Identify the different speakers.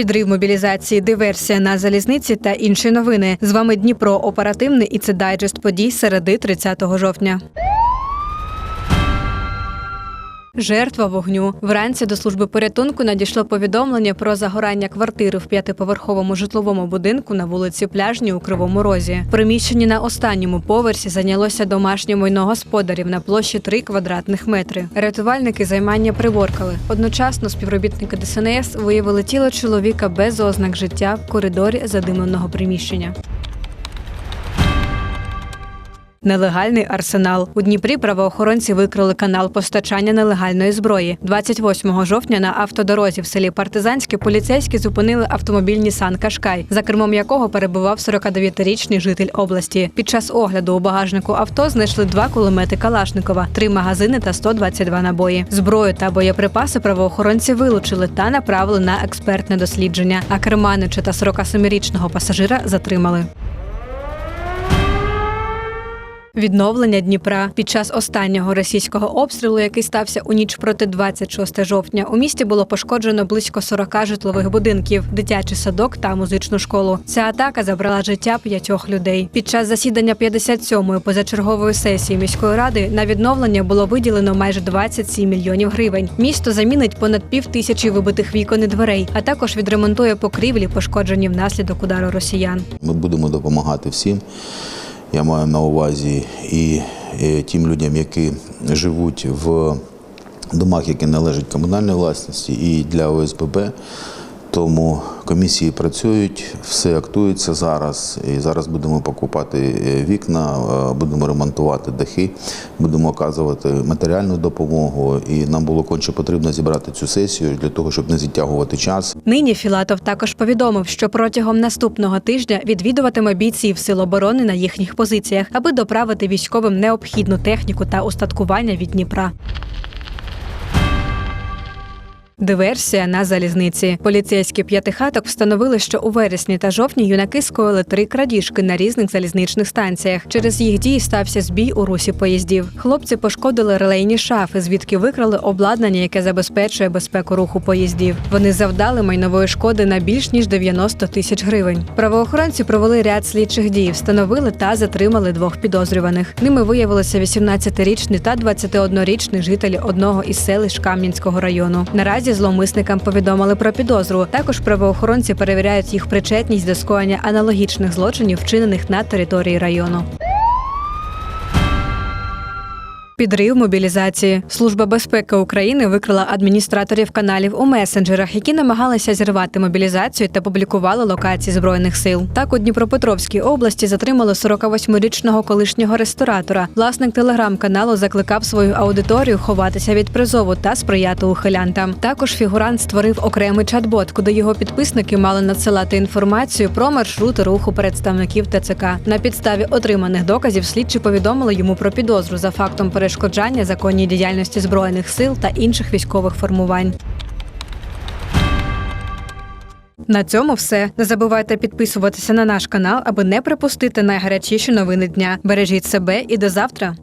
Speaker 1: Підрив мобілізації, диверсія на залізниці та інші новини. З вами Дніпро оперативний і це дайджест подій середи 30 жовтня. Жертва вогню вранці до служби порятунку надійшло повідомлення про загорання квартири в п'ятиповерховому житловому будинку на вулиці Пляжній у Кривому Розі. В приміщенні на останньому поверсі зайнялося домашнє майно господарів на площі 3 квадратних метри. Рятувальники займання приборкали. Одночасно співробітники ДСНС виявили тіло чоловіка без ознак життя в коридорі задимленого приміщення. Нелегальний арсенал у Дніпрі правоохоронці викрили канал постачання нелегальної зброї. 28 жовтня на автодорозі в селі Партизанське поліцейські зупинили автомобіль Нісан Кашкай, за кермом якого перебував 49-річний житель області. Під час огляду у багажнику авто знайшли два кулемети Калашникова, три магазини та 122 набої. Зброю та боєприпаси правоохоронці вилучили та направили на експертне дослідження. А керманича та 47-річного пасажира затримали. Відновлення Дніпра під час останнього російського обстрілу, який стався у ніч проти 26 жовтня, у місті було пошкоджено близько 40 житлових будинків, дитячий садок та музичну школу. Ця атака забрала життя п'ятьох людей. Під час засідання 57-ї позачергової сесії міської ради на відновлення було виділено майже 27 мільйонів гривень. Місто замінить понад пів тисячі вибитих вікон і дверей, а також відремонтує покрівлі, пошкоджені внаслідок удару росіян.
Speaker 2: Ми будемо допомагати всім. Я маю на увазі і, тим людям, які живуть в домах, які належать комунальній власності, і для ОСББ. Тому комісії працюють, все актується зараз. І зараз будемо покупати е, вікна, е, будемо ремонтувати дахи, будемо оказувати матеріальну допомогу. І нам було конче потрібно зібрати цю сесію для того, щоб не затягувати час.
Speaker 1: Нині Філатов також повідомив, що протягом наступного тижня відвідуватиме бійців сил оборони на їхніх позиціях, аби доправити військовим необхідну техніку та устаткування від Дніпра. Диверсія на залізниці. Поліцейські п'ятихаток встановили, що у вересні та жовтні юнаки скоїли три крадіжки на різних залізничних станціях. Через їх дії стався збій у русі поїздів. Хлопці пошкодили релейні шафи, звідки викрали обладнання, яке забезпечує безпеку руху поїздів. Вони завдали майнової шкоди на більш ніж 90 тисяч гривень. Правоохоронці провели ряд слідчих дій, встановили та затримали двох підозрюваних. Ними виявилися 18-річний та 21-річний жителі одного із селищ Кам'янського району. Наразі зловмисникам повідомили про підозру. Також правоохоронці перевіряють їх причетність до скоєння аналогічних злочинів, вчинених на території району. Підрив мобілізації. Служба безпеки України викрила адміністраторів каналів у месенджерах, які намагалися зірвати мобілізацію та публікували локації збройних сил. Так у Дніпропетровській області затримали 48-річного колишнього ресторатора. Власник телеграм-каналу закликав свою аудиторію ховатися від призову та сприяти ухилянтам. Також фігурант створив окремий чат-бот, куди його підписники мали надсилати інформацію про маршрути руху представників ТЦК. На підставі отриманих доказів слідчі повідомили йому про підозру за фактом перешкоджання законній діяльності збройних сил та інших військових формувань. На цьому все. Не забувайте підписуватися на наш канал, аби не пропустити найгарячіші новини дня. Бережіть себе і до завтра.